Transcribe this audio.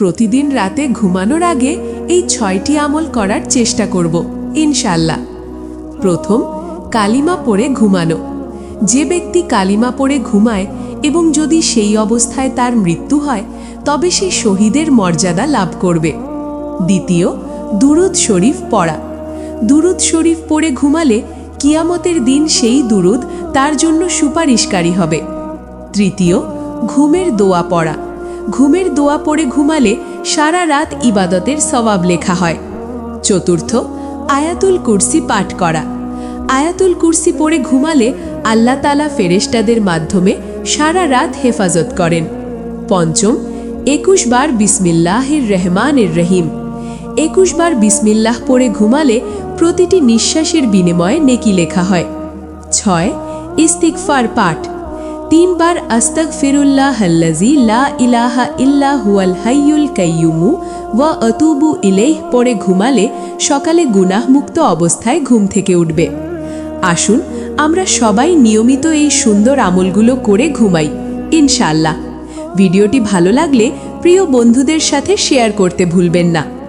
প্রতিদিন রাতে ঘুমানোর আগে এই ছয়টি আমল করার চেষ্টা করব ইনশাল্লাহ প্রথম, কালিমা পড়ে ঘুমানো। যে ব্যক্তি কালিমা পড়ে ঘুমায় এবং যদি সেই অবস্থায় তার মৃত্যু হয়, তবে সে শহীদের মর্যাদা লাভ করবে। দ্বিতীয়, দুরুদ শরীফ পড়া। দুরুদ শরীফ পড়ে ঘুমালে কিয়ামতের দিন সেই দুরুদ তার জন্য সুপারিশকারী হবে। তৃতীয়, ঘুমের দোয়া পড়া। ঘুমের দোয়া পড়ে ঘুমালে সারা রাত ইবাদতের সওয়াব লেখা হয়। চতুর্থ, আয়াতুল কুরসি পাঠ করা। আয়াতুল কুরসি পড়ে ঘুমালে আল্লাহ তালা ফেরেশতাদের মাধ্যমে সারা রাত হেফাজত করেন। পঞ্চম, একুশ বার বিসমিল্লাহির রহমানির রহিম। একুশ বার বিসমিল্লাহ পড়ে ঘুমালে প্রতিটি নিঃশ্বাসের বিনিময়ে নেকি লেখা হয়। ছয় ইস্তিকফার পাঠ। তিনবার আস্তাক ফিরুল্লাহ আল্লাজি লা ইলাহা ইল্লা হুয়াল হাইয়ুল কাইয়ুমু ওয়া আতুবু ইলেহ পড়ে ঘুমালে সকালে গুনাহমুক্ত অবস্থায় ঘুম থেকে উঠবে। আসুন, আমরা সবাই নিয়মিত এই সুন্দর আমলগুলো করে ঘুমাই ইনশাল্লাহ ভিডিওটি ভালো লাগলে প্রিয় বন্ধুদের সাথে শেয়ার করতে ভুলবেন না।